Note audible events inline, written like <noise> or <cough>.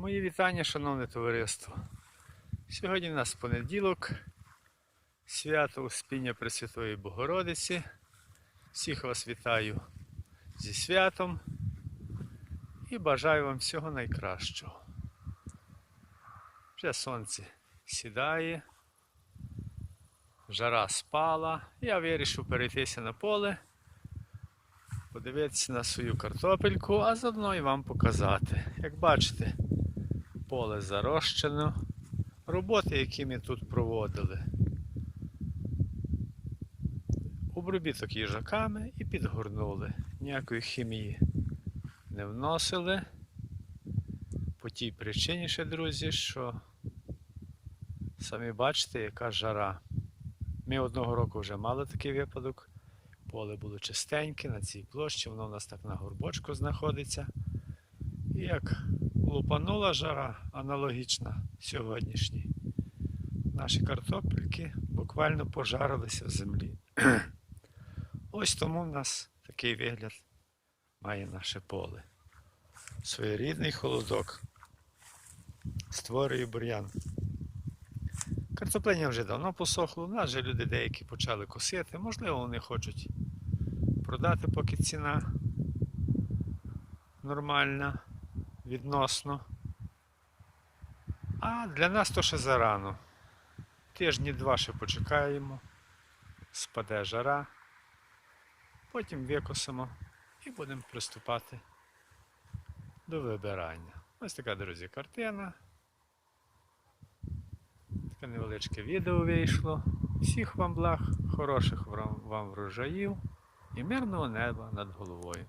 Мої вітання, шановне товариство. Сьогодні в нас понеділок, свято Успіння Пресвятої Богородиці. Всіх вас вітаю зі святом і бажаю вам всього найкращого. Вже сонце сідає, жара спала. Я вирішив перейтися на поле, подивитися на свою картопельку, а заодно і вам показати. Як бачите, поле зарощено. Роботи, які ми тут проводили. Обробіток їжаками і підгорнули. Ніякої хімії не вносили. По тій причині ще, друзі, що самі бачите, яка жара. Ми одного року вже мали такий випадок. Поле було чистеньке на цій площі, воно у нас так на горбочку знаходиться. І як лупанула жара аналогічна сьогоднішній, наші картопельки буквально пожарилися в землі. <clears throat> Ось тому в нас такий вигляд має наше поле. Своєрідний холодок створює бур'ян. Картоплення вже давно посохло, у нас вже люди деякі почали косити, можливо, вони хочуть продати, поки ціна нормальна, відносно. А для нас то ще зарано. Тижні два ще почекаємо, спаде жара, потім викосимо і будемо приступати до вибирання. Ось така, друзі, картина. Таке невеличке відео вийшло. Всіх вам благ, хороших вам врожаїв і мирного неба над головою.